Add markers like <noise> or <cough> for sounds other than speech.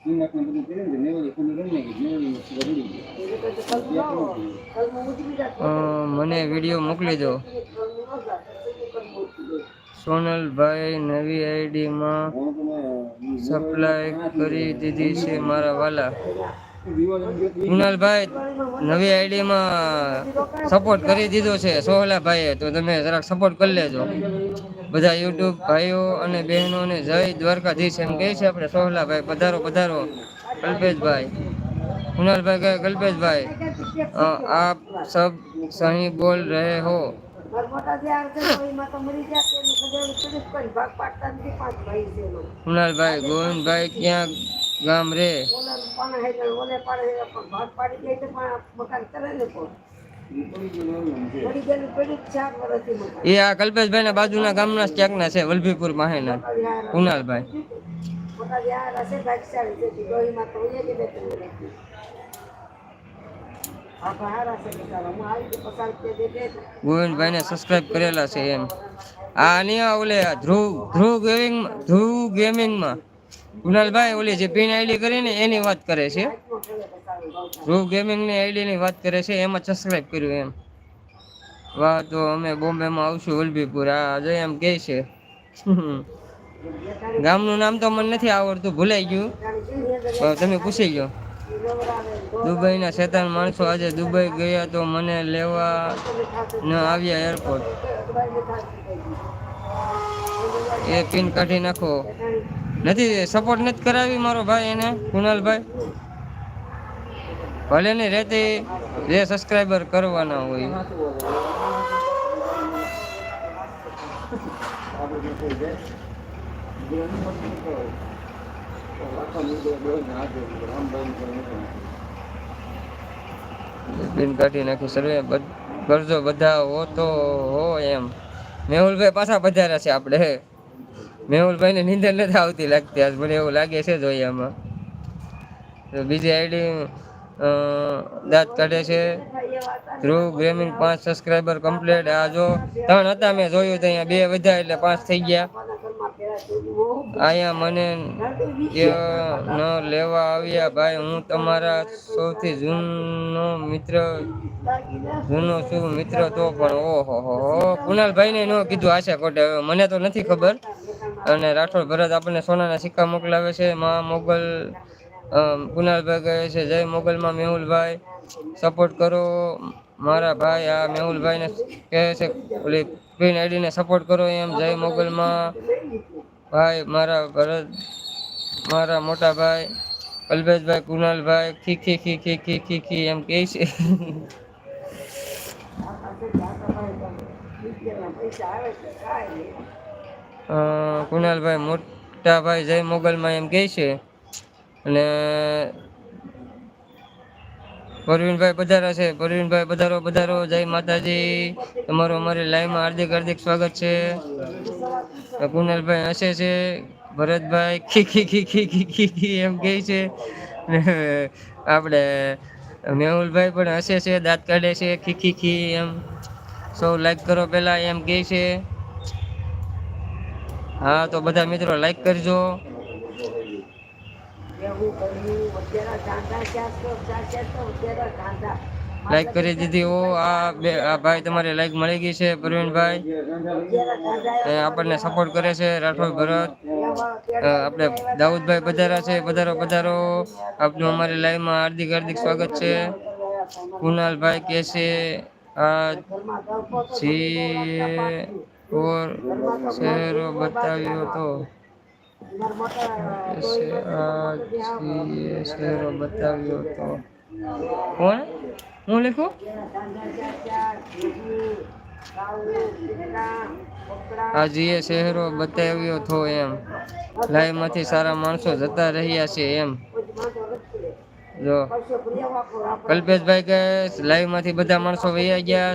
નાખને બધું કર્યું ને નેવળી ખુલ્લી કરી નાખી નેવળી વળી ગઈ મને વીડિયો મોકલી દો. સોનલભાઈ નવી આઈડીમાં સપ્લાય કરી દીધી છે મારા વાલા. કુનાલભાઈ નવી આઈડીમાં સપોર્ટ કરી દીધો છે સોહલાભાઈએ. તો તમે જરાક સપોર્ટ કરી લેજો. બધા યુટ્યુબ ભાઈઓ અને બહેનોને જય દ્વારકાધીશ એમ કહે છે આપણે સોહલાભાઈ, પધારો પધારો, કલ્પેશભાઈ. કુનાલભાઈ કહે, કલ્પેશભાઈ આપ સબ સહી બોલ રહે હો. કુનાલભાઈ ગોવિંદભાઈ ક્યાં ગામ રે? એ આ કલ્પેશભાઈ ના બાજુના ગામના જ ક્યાંકના છે વલભીપુર માહેના કુનાલભાઈ ગોવિંદભાઈ ને સબસ્ક્રાઇબ કરેલા છે એમ. આ નહીં ઓલે ધ્રુવ ધ્રુવ ગેમિંગ ધ્રુવ ગેમિંગમાં. કુનાલભાઈ ઓલી જે પિન આઈડી કરીને એની વાત કરે છે. ધ્રુવ ગેમિંગની આઈડીની વાત કરે છે, એમાં સબસ્ક્રાઇબ કર્યું એમ. વાહ, તો અમે બોમ્બેમાં આવશું વલભીપુર આ જો એમ કહે છે. <laughs> ગામનું નામ તો મને નથી આવડતું, ભૂલાઈ ગયું. તમે પૂછી ગયો દુબઈના શેતાન માણસો આજે દુબઈ ગયા તો મને લેવા ન આવ્યા એરપોર્ટ એ પિન કાઢી નાખો. નથી સપોર્ટ નથી કરાવી મારો ભાઈ એને કુનાલભાઈ ભલે ને રહેતી જે સબસ્ક્રાઈબર કરવાના હોય. પિન કાઢી નાખી સર્વે કરજો બધા હો તો હો એમ. મેહુલભાઈ પાછા પધાર્યા છે આપણે. મેહુલભાઈ ને નીંદર નથી આવતી લાગતી આજ, મને એવું લાગે છે જોઈએ તો બીજી આઈડી દાંત કાઢે છે. ધ્રુવ ગેમિંગ પાંચ સબસ્ક્રાઈબર કમ્પ્લીટ આ જો ત્રણ હતા, મેં જોયું તો અહીંયા બે વધ્યા એટલે પાંચ થઈ ગયા. અહીંયા મને ન લેવા આવ્યા. ભાઈ, હું તમારા સૌથી જૂનો મિત્ર, જૂનો છું મિત્ર તો પણ ઓહો હો કુનાલભાઈ ને કીધું આશા કોટે. મને તો નથી ખબર. અને રાઠોડ ભરત આપણને સોનાના સિક્કા મોકલાવે છે. મા મોગલ કુનાલભાઈ કહે છે, જય મોગલમાં મેહુલભાઈ. સપોર્ટ કરો મારા ભાઈ. આ મેહુલભાઈને કહે છે, ઓલી ક્વીન આઈડીને સપોર્ટ કરો એમ. જય મોગલમાં. ભાઈ, મારા ભરત, મારા મોટા ભાઈ, કલ્પેશભાઈ કુનાલભાઈ ખી ખી ખી ખી ખી ખી ખી, એમ કહે છે. કુનાલભાઈ મોટા ભાઈ જય મોગલમાં એમ કહે છે. અને પરવીનભાઈ પધારા છે. પરવીનભાઈ પધારો પધારો. જય માતાજી. તમારું અમારી લાઈવમાં હાર્દિક હાર્દિક સ્વાગત છે. કુનાલભાઈ હસે છે. ભરતભાઈ ખી ખી ખી ખી ખી ખી ખી એમ કહે છે. આપણે મેહુલભાઈ પણ હસે છે, દાંત કાઢે છે, ખી ખી ખી એમ. સૌ લાઈક કરો પહેલાં એમ કહે છે. હા, તો બધા મિત્રો લાઈક કરજો. લાઈક કરી દીધી ઓ આ બે આ ભાઈ તમારી લાઈક મળી ગઈ છે પ્રવીણભાઈ. આપણને સપોર્ટ કરે છે રાઠોડ ભરત. આપણે દાઉદભાઈ પધારા છે પધારો પધારો. આપનું અમારી લાઈવમાં હાર્દિક હાર્દિક સ્વાગત છે. કુનાલભાઈ કે છે આ જી ઓર શહેરો બતાવ્યો તો. કહેશે, આ જી એ શહેરો બતાવ્યો તો કોણ હું લખું આજે એ શહેરો બતાવ્યો તો એમ લાઈવમાંથી સારા માણસો જતા રહ્યા છે એમ જો કલ્પેશભાઈ કહે લાઈવમાંથી બધા માણસો વૈયા ગયા